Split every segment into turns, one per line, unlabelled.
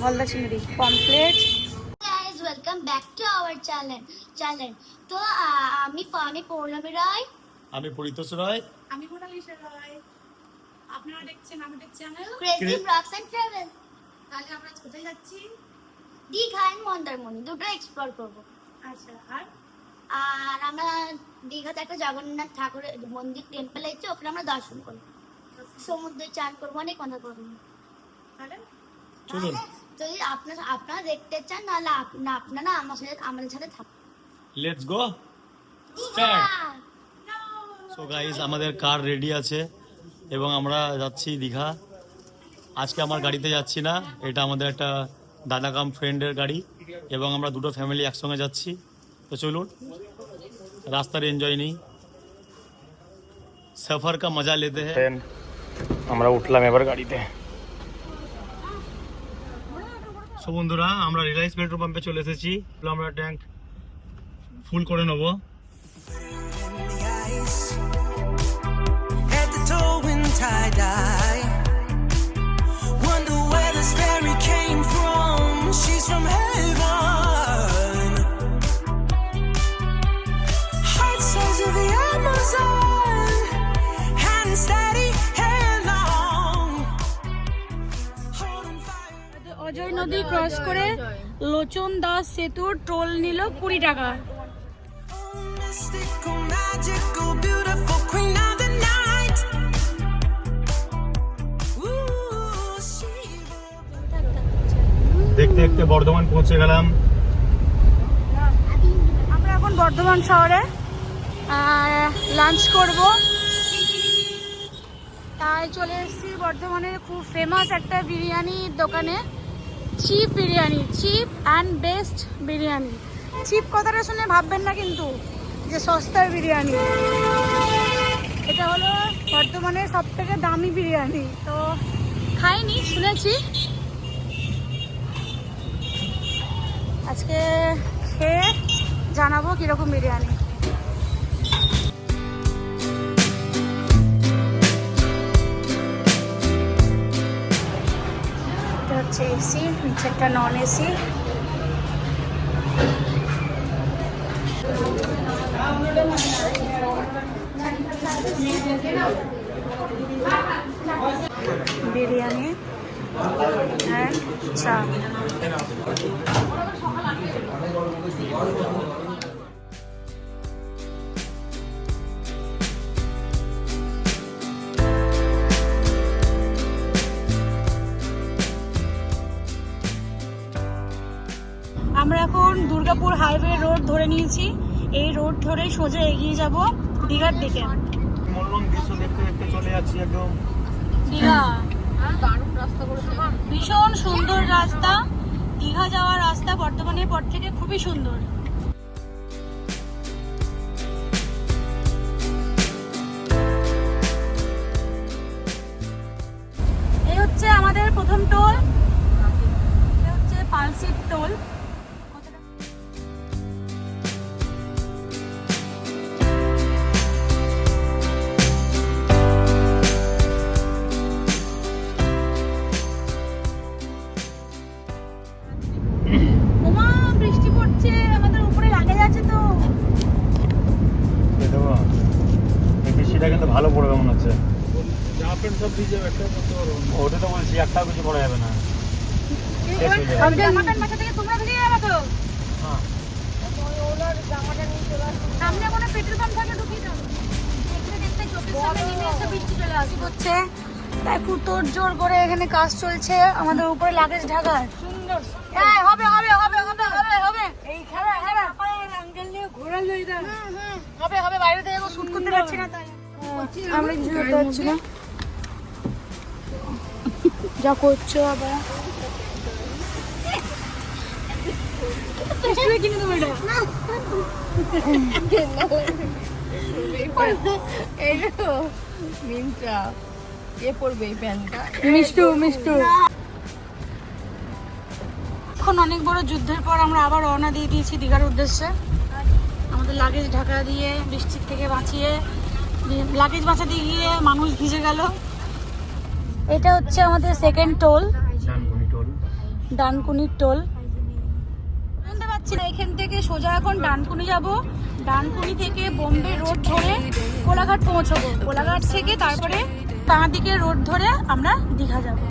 গলদা চিংড়ি pomfret
guys welcome back to our channel channel তো আমি আমি পৌর্ণমী রায়।
আমি পরিতোষ রায়।
আমি মোনালিসা রায়। আপনারা দেখছেন আমাদের channel
crazy blogs and travel
তাহলে আমরা কোথায় যাচ্ছি?
দীঘা এন্ড মন্দারমণি দুটো এক্সপ্লোর করব।
আচ্ছা আর?
আর আমরা দীঘাতে একটা জগন্নাথ ঠাকুরের মন্দির টেম্পল আছে ওখানে আমরা দর্শন করব। সমুদ্রে চান করব অনেক মজা করব
তাহলে?
চলুন।
যদি আপনারা আপনারা দেখতে চান না আপনারা আমার সাথে আমাদের সাথে থাকুন
let's go start so guys আমাদের কার রেডি আছে এবং আমরা যাচ্ছি দীঘা। আজকে আমার গাড়িতে যাচ্ছি না এটা আমাদের একটা দাদা কাম ফ্রেন্ডের গাড়ি এবং আমরা দুটো ফ্যামিলি একসঙ্গে যাচ্ছি। তো চলুন রাস্তার এনজয় নেই। সফর কা মজা লেতে হ্যাঁ আমরা উঠলাম এবার গাড়িতে। সো বন্ধুরা আমরা রিলায়েন্স পেট্রোল পাম্পে চলে এসেছি। আমরা ট্যাঙ্ক ফুল করে নেব।
In
অজয় নদী ক্রস করে লোচন দাস সেতুর টোল নিল কুড়ি টাকা।
দেখতে দেখতে বর্ধমান পৌঁছে গেলাম।
আমরা এখন বর্ধমান শহরে লাঞ্চ করব। তাই চলে এসেছি বর্ধমানের খুব ফেমাস একটা বিরিয়ানির দোকানে। Cheap biryani, cheap and best biryani. Cheap কথাটা শুনে ভাববেন না কিন্তু, যে সস্তার বিরিয়ানি। এটা হলো বর্ধমানের সব থেকে দামি বিরিয়ানি। তো খাইনি, শুনেছি। আজকে খেয়ে জানাব কীরকম বিরিয়ানি। হচ্ছে এসি নিচেরটা নন এসি বিরিয়ানি অ্যান্ড চা আমরা এখন দুর্গাপুর হাইওয়ে রোড ধরে নিয়েছি। এই রোড ধরে সোজা এগিয়ে যাব দীঘার দিকে।
মনোরম দৃশ্য দেখতে দেখতে চলে যাচ্ছি একদম।
দীঘা। ভীষণ সুন্দর রাস্তা। দীঘা যাওয়ার রাস্তা বর্তমানের পর থেকে খুবই সুন্দর। তাই খুব তোর জোর করে এখানে কাজ চলছে আমাদের উপরে লাগেজ ঢাকার। সুন্দর হ্যাঁ হবে হবে হবে হবে হবে হবে। এই খেলা খেলা। আঙ্কেল নিয়ে ঘোরা লই হবে হবে বাইরে থেকে শুট করতে পারছি না তাই। আমরা কিছু করতে পারছি না। যা করছ আবার। কিনে দেবো এটা।
মিন্ত্রা এ পড়বে এই প্যান্টটা
মিষ্টু মিষ্টু। এখন অনেক বড় যুদ্ধের পর আমরা আবার রওনা দিয়ে দিয়েছি দীঘার উদ্দেশ্যে। আমাদের লাগেজ ঢাকা দিয়ে বৃষ্টির থেকে বাঁচিয়ে লাগেজ বাঁচাতে গিয়ে মানুষ ভিজে গেল। এটা হচ্ছে আমাদের সেকেন্ড টোল
টোল
ডানকুনির টোল শুনতে পাচ্ছি না এখান থেকে সোজা এখন ডানকুনি যাব। ডানকুনি থেকে বোম্বে রোড ধরে কোলাঘাট পৌঁছবো। কোলাঘাট থেকে তারপরে বাঁ দিকে রোড ধরে আমরা দীঘা যাব।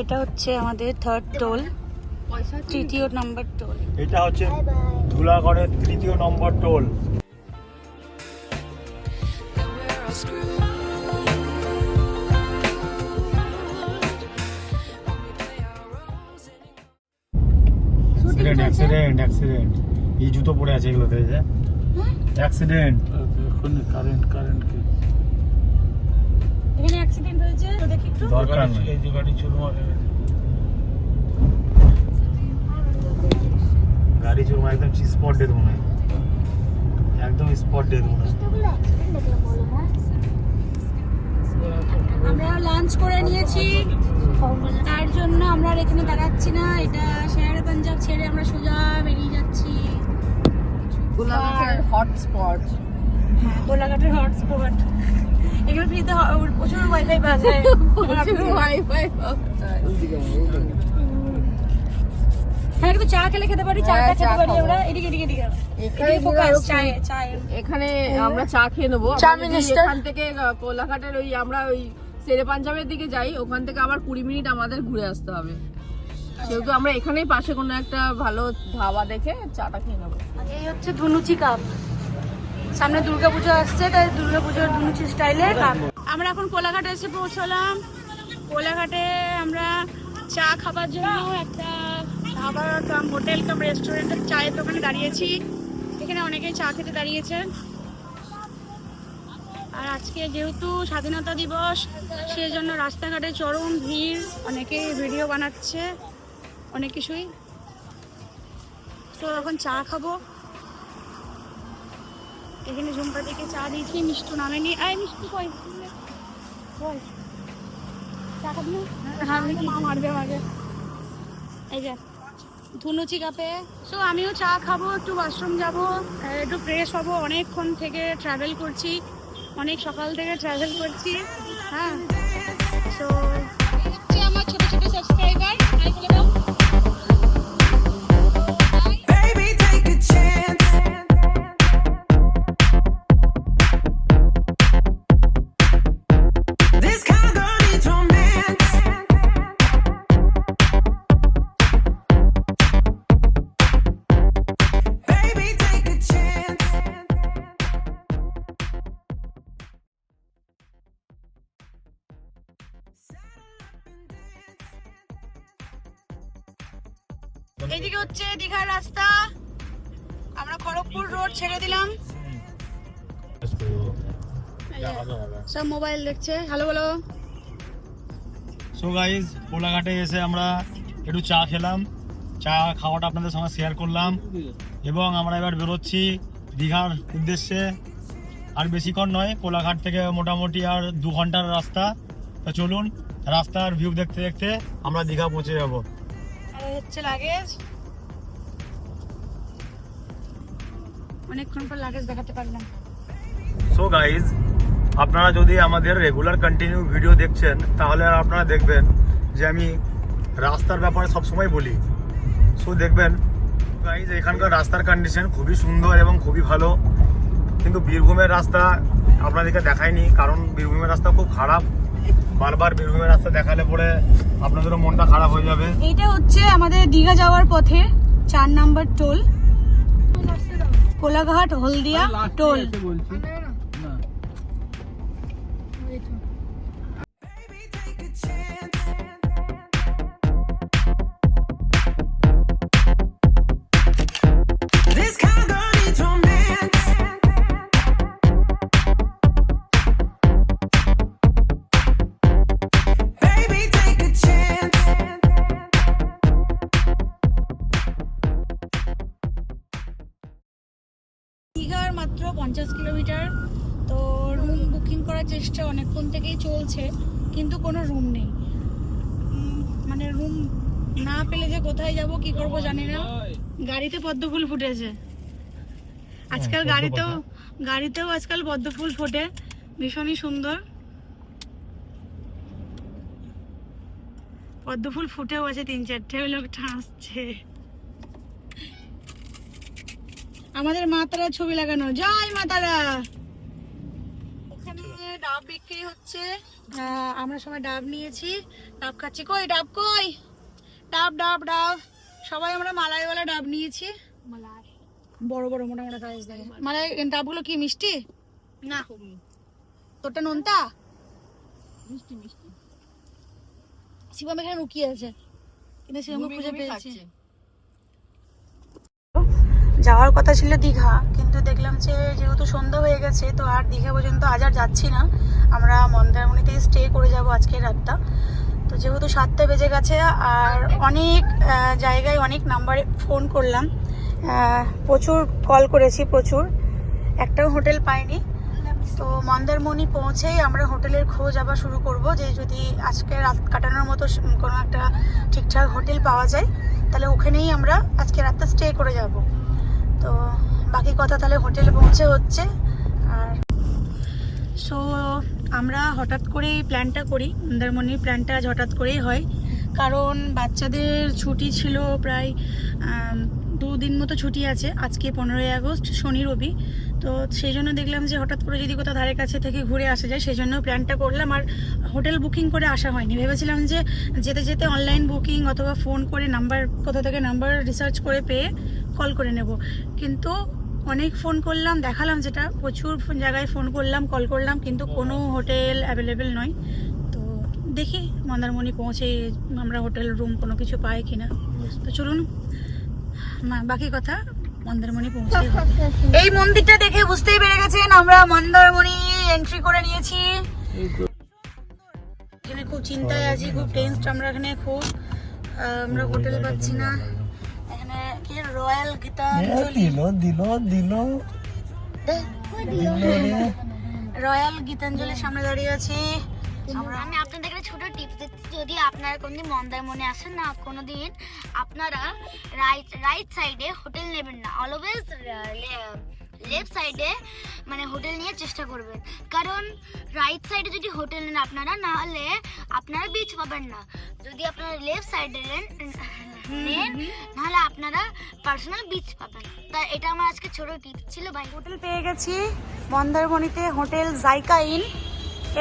এটা হচ্ছে আমাদের থার্ড টোল তৃতীয় নাম্বার টোল
এটা হচ্ছে ধুলাগড়ের তৃতীয় number toll accident accident accident এই জুতো পরে আছে এগুলোতে যে। অ্যাক্সিডেন্ট
কারেন্ট কারেন্ট কি?
এখানে অ্যাক্সিডেন্ট হয়েছে তো দেখি একটু।
দরকার নেই।
এই যে গাড়ি চুরমা হয়ে গেছে।
গাড়ি চলবে একদম স্পট ডেথ মনে হয় একদম স্পট ডেথ মনে হয়?
আমরা লাঞ্চ করে নিয়েছি। তার জন্য আমরা আর এখানে দাঁড়াচ্ছি না। এটা শেয়ার পাঞ্জাব ছেড়ে আমরা সোজা বেরিয়ে যাচ্ছি।
গোলাঘাটের হটস্পট
হ্যাঁ গোলাঘাটের হটস্পট এগুলো ফ্রিতে প্রচুর ওয়াইফাই পাওয়া যায়।
ওয়াইফাই
হ্যাঁ একটু চা খেলে খেতে পারি চা
হ্যাঁ,
খেতে
চা
পারি আমরা। এদিকে এদিকে এদিকে।
এখানে আমরা চা খেয়ে নেব। এখান থেকে কোলাঘাটের ওই আমরা ওই শেরে পাঞ্জাবের দিকে যাই ওখান থেকে আবার কুড়ি মিনিট আমাদের ঘুরে আসতে হবে। সেহেতু আমরা এখানেই পাশে কোনো একটা ভালো ধাবা দেখে চাটা খেয়ে নেব।
এই হচ্ছে ধুনুচি কাপ সামনে দুর্গাপুজো আসছে তাই দুর্গাপুজোর ধুনুচি স্টাইলের কাপ আমরা এখন কোলাঘাটে এসে পৌঁছলাম। কোলাঘাটে আমরা চা খাবার জন্য একটা ধাবা কাম হোটেল কাম রেস্টুরেন্টের চায়ের দোকানে দাঁড়িয়েছি। এখানে অনেকেই চা খেতে দাঁড়িয়েছে। আর আজকে যেহেতু স্বাধীনতা দিবস সেই জন্য রাস্তাঘাটে চরম ভিড় অনেকেই ভিডিও বানাচ্ছে অনেক কিছুই। তো এখন চা খাব। এখানে ঝুমকা থেকে চা দিয়েছি মিষ্টু নামেনি। আয় মিষ্টু কই? কই? চা খাবি না? হ্যাঁ মা মারবে আমাকে। এই যে। ধুনুচি কাপে। সো আমিও চা খাব, একটু ওয়াশরুম যাব একটু ফ্রেশ হব, অনেকক্ষণ থেকে ট্রাভেল করছি, অনেক সকাল থেকে ট্রাভেল করছি হ্যাঁ। সো আমার ছোটো ছোট সাবস্ক্রাইবার এইদিকে হচ্ছে দীঘার রাস্তা। আমরা খড়গপুর রোড ছেড়ে দিলাম। সব মোবাইল দেখছে। হ্যালো বলো।
সো গাইজ কোলাঘাটে এসে আমরা একটু চা খেলাম। চা খাওয়াটা আপনাদের সঙ্গে শেয়ার করলাম। এবং আমরা এবার বেরোচ্ছি দীঘার উদ্দেশ্যে। আর বেশিক্ষণ নয় কোলাঘাট থেকে মোটামুটি আর দু ঘণ্টার রাস্তা। তো চলুন রাস্তার ভিউ দেখতে দেখতে আমরা দীঘা পৌঁছে যাব। সো গাইজ আপনারা যদি আমাদের রেগুলার কন্টিনিউ ভিডিও দেখছেন, তাহলে আর আপনারা দেখবেন যে আমি রাস্তার ব্যাপারে সবসময় বলি। সো দেখবেন গাইজ এখানকার রাস্তার কন্ডিশন খুবই সুন্দর এবং খুবই ভালো। কিন্তু বীরভূমের রাস্তা আপনাদেরকে দেখায়নি কারণ বীরভূমের রাস্তা খুব খারাপ। বারবার বীরভূমের রাস্তা দেখালে পরে আপনাদেরও মনটা খারাপ হয়ে যাবে।
এইটা হচ্ছে আমাদের দীঘা যাওয়ার পথে চার number toll. Kolaghat Haldia toll.
Baby,
পঞ্চাশ কিলোমিটার। তো রুম বুকিং করার চেষ্টা অনেকক্ষণ থেকেই চলছে কিন্তু কোনো রুম নেই। মানে রুম না পেলে যে কোথায় যাব কি করব জানি না। গাড়িতে পদ্ম ফুল ফুটেছে। আজকাল গাড়িতেও গাড়িতেও আজকাল পদ্ম ফুল ফোটে। ভীষণই সুন্দর। পদ্ম ফুল ফুটেও আছে তিন চারটে ওই লোকটা আসছে। আমাদের মা তারা ছবি লাগানো। জয় মা তারা এখানে ডাব বিক্রি হচ্ছে। আমরা সবাই ডাব নিয়েছি। ডাব খাচ্ছি। কই ডাব কই? ডাব ডাব ডাব। সবাই আমরা মালাইওয়ালা ডাব নিয়েছি। বড় বড় মোটা মোটা সাইজ দেখে। মালাই ডাবগুলো কি মিষ্টি? না। তোরটা নোনতা?
মিষ্টি মিষ্টি।
শিবম এখানে লুকিয়ে আছে। কিন্তু শিবমকে খুঁজে পেয়েছি। যাওয়ার কথা ছিল দীঘা, কিন্তু দেখলাম যে যেহেতু সন্ধ্যা হয়ে গেছে, তো আর দীঘা পর্যন্ত আজ আর যাচ্ছি না। আমরা মন্দারমণিতে স্টে করে যাব আজকের রাতটা। তো যেহেতু সাতটা বেজে গেছে, আর অনেক জায়গায় অনেক নাম্বারে ফোন করলাম। প্রচুর কল করেছি, প্রচুর। একটাও হোটেল পাইনি। তো মন্দারমণি পৌঁছেই আমরা হোটেলের খোঁজ আবার শুরু করব, যে যদি আজকে রাত কাটানোর মতো কোনো একটা ঠিকঠাক হোটেল পাওয়া যায়, তাহলে ওখানেই আমরা আজকে রাতটা স্টে করে যাব। তো বাকি কথা তাহলে হোটেলে পৌঁছে হচ্ছে। আর সো আমরা হঠাৎ করে এই প্ল্যানটা করি। মন্দারমণির প্ল্যানটা আজ হঠাৎ করেই হয়। কারণ বাচ্চাদের ছুটি ছিল প্রায় দুদিন মতো ছুটি আছে। আজকে পনেরোই আগস্ট, শনি, রবি। তো সেই জন্য দেখলাম যে হঠাৎ করে যদি কোথাও ধারে কাছে থেকে ঘুরে আসা যায়, সেই জন্য প্ল্যানটা করলাম। আর হোটেল বুকিং করে আসা হয়নি। ভেবেছিলাম যে যেতে যেতে অনলাইন বুকিং অথবা ফোন করে নাম্বার কোথাও থেকে নাম্বার রিসার্চ করে পেয়ে কল করে নেব। কিন্তু অনেক ফোন করলাম দেখালাম যেটা প্রচুর জায়গায় ফোন করলাম কল করলাম কিন্তু কোনো হোটেল অ্যাভেলেবেল নয়। তো দেখি মন্দারমণি পৌঁছে আমরা হোটেল রুম কোনো কিছু পাই কিনা তো চলুন বাকি কথা মন্দারমণি পৌঁছে এই মন্দিরটা দেখে বুঝতেই পেরে গেছেন আমরা মন্দারমণি এন্ট্রি করে নিয়েছি। এখানে খুব চিন্তায় আছি খুব টেন্সড আমরা এখানে খুব আমরা হোটেল পাচ্ছি না। রয়্যাল গীতাঞ্জলি
দিল দিল দিল।
রয়্যাল গীতাঞ্জলির সামনে দাঁড়িয়ে আছি। আমরা
আমি আপনাদের একটা ছোট টিপ দিচ্ছি যদি আপনারা কোনদিন মন্দারমণি আসেন না কোনোদিন আপনারা রাইট রাইট সাইডে হোটেল নেবেন না। অলওয়েজ লেফট সাইডে মানে হোটেল নিয়ে চেষ্টা করবেন। কারণ রাইট সাইডে যদি হোটেল নেন আপনারা, নাহলে আপনারা বিচ পাবেন না। যদি আপনারা লেফট সাইডে নেন নাহলে আপনারা পার্সোনাল বিচ পাবেন। তা এটা আমার আজকে ছোট টিপস ছিল ভাই
হোটেল পেয়ে গেছি। মন্দারমণিতে হোটেল জাইকা ইন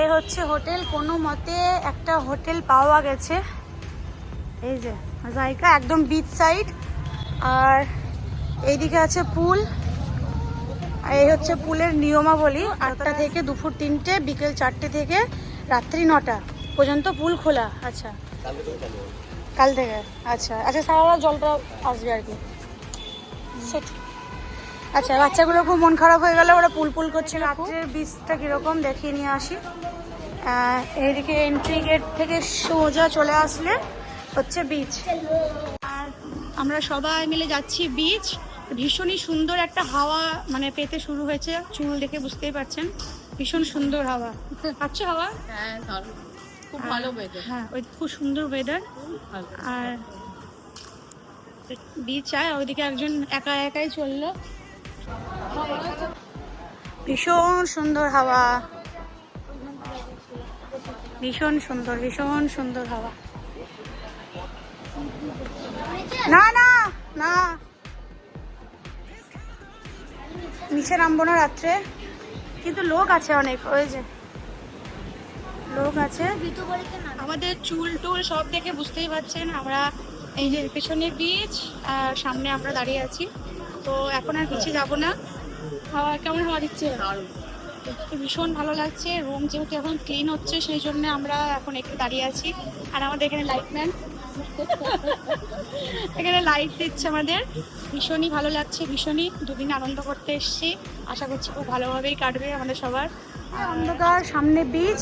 এ হচ্ছে হোটেল কোনো মতে একটা হোটেল পাওয়া গেছে। এই যে জাইকা একদম বিচ সাইড আর এইদিকে আছে পুল আর এই হচ্ছে পুলের নিয়মাবলী আটটা থেকে দুপুর তিনটে বিকেল চারটে থেকে রাত্রি নটা পর্যন্ত পুল খোলা। আচ্ছা। কাল থেকে? আচ্ছা। আচ্ছা সারা জলটা আসবে আর কি। আচ্ছা বাচ্চাগুলো খুব মন খারাপ হয়ে গেল ওরা পুল পুল করছিল রাত্রের বীজটা কীরকম দেখিয়ে নিয়ে আসি। এইদিকে এন্ট্রি গেট থেকে সোজা চলে আসলে হচ্ছে বিচ আর আমরা সবাই মিলে যাচ্ছি বিচ ভীষণই সুন্দর একটা হাওয়া মানে পেতে শুরু হয়েছে। চুল দেখে বুঝতেই পারছেন। ভীষণ সুন্দর হাওয়া। পাচ্ছ হাওয়া?
হ্যাঁ খুব ভালো ওয়েদার
হ্যাঁ ওই খুব সুন্দর ওয়েদার আর বিচ আয় ওইদিকে একজন একা একাই চলল। ভীষণ সুন্দর হাওয়া। ভীষণ সুন্দর ভীষণ সুন্দর হাওয়া। না না না। নিচে নামবো না রাত্রে। কিন্তু লোক আছে অনেক ওই যে। লোক আছে। আমাদের চুল টুল সব দেখে বুঝতেই পারছেন আমরা এই যে পেছনের বীজ আর সামনে আমরা দাঁড়িয়ে আছি। তো এখন আর পিছিয়ে যাব না। হাওয়া কেমন হাওয়া দিচ্ছে? ভীষণ ভালো লাগছে। রুম যেহেতু এখন ক্লিন হচ্ছে সেই জন্য আমরা এখন একটু দাঁড়িয়ে আছি। আর আমাদের এখানে লাইটম্যান এখানে লাইট দিচ্ছে আমাদের। ভীষণই ভালো লাগছে, ভীষণই দুদিন আনন্দ করতে এসেছি। আশা করছি খুব ভালোভাবেই কাটবে আমাদের সবার। অন্ধকার সামনে বীজ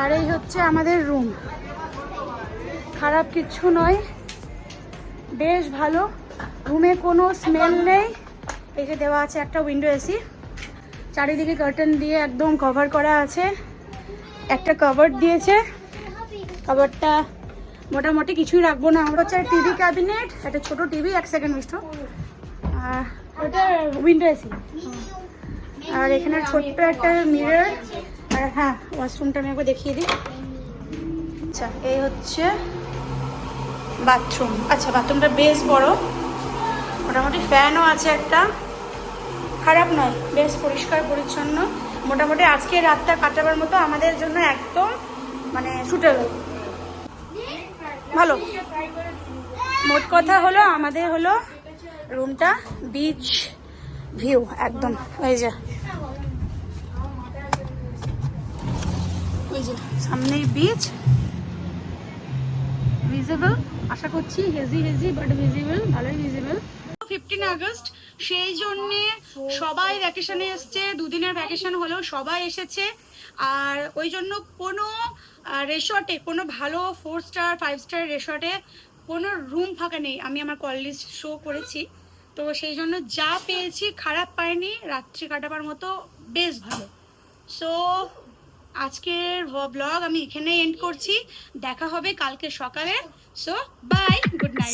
আর এই হচ্ছে আমাদের রুম খারাপ কিছু নয়, বেশ ভালো। রুমে কোনো স্মেল নেই। এই যে দেওয়া আছে একটা উইন্ডো এসি চারিদিকে কার্টেন দিয়ে একদম কভার করা আছে। একটা কভার দিয়েছে। কভারটা মোটামুটি কিছুই রাখব না। আমরা হচ্ছে টিভি ক্যাবিনেট, একটা ছোট টিভি, এক সেকেন্ড মিষ্ট। ওটা উইন্ডো এসি আর এখানে ছোট্ট একটা মিরর আর হ্যাঁ ওয়াশরুমটা আমি একবার দেখিয়ে দিই। আচ্ছা এই হচ্ছে বাথরুম আচ্ছা বাথরুমটা বেশ বড়। মোটামুটি ফ্যানও আছে একটা। খারাপ নয়, বেশ পরিষ্কার, পরিচ্ছন্ন। মোটামুটি আজকে রাতটা কাটাবার মতো আমাদের জন্য একদম মানে সুটেবল ভালো। মোট কথা হলো, আমাদের হলো রুমটা বিচ ভিউ একদম। ওই যে। ওই যে, সামনেই বিচ ভিজিবল আশা করছি হেজি হেজি বাট ভিজিবল ভালোই ভিজিবল ফিফটিন আগস্ট, সেই জন্যে সবাই ভ্যাকেশনে এসছে, দুদিনের ভ্যাকেশন হলেও সবাই এসেছে। আর ওই জন্য কোনো রেসর্টে কোনো ভালো ফোর স্টার ফাইভ স্টার রেসর্টে কোনো রুম ফাঁকা নেই। আমি আমার কল লিস্ট শো করেছি। তো সেই জন্য যা পেয়েছি খারাপ পাইনি, রাত্রি কাটাবার মতো বেশ ভালো। সো আজকের ব্লগ আমি এখানেই এন্ড করছি। দেখা হবে কালকে সকালে। So bye good night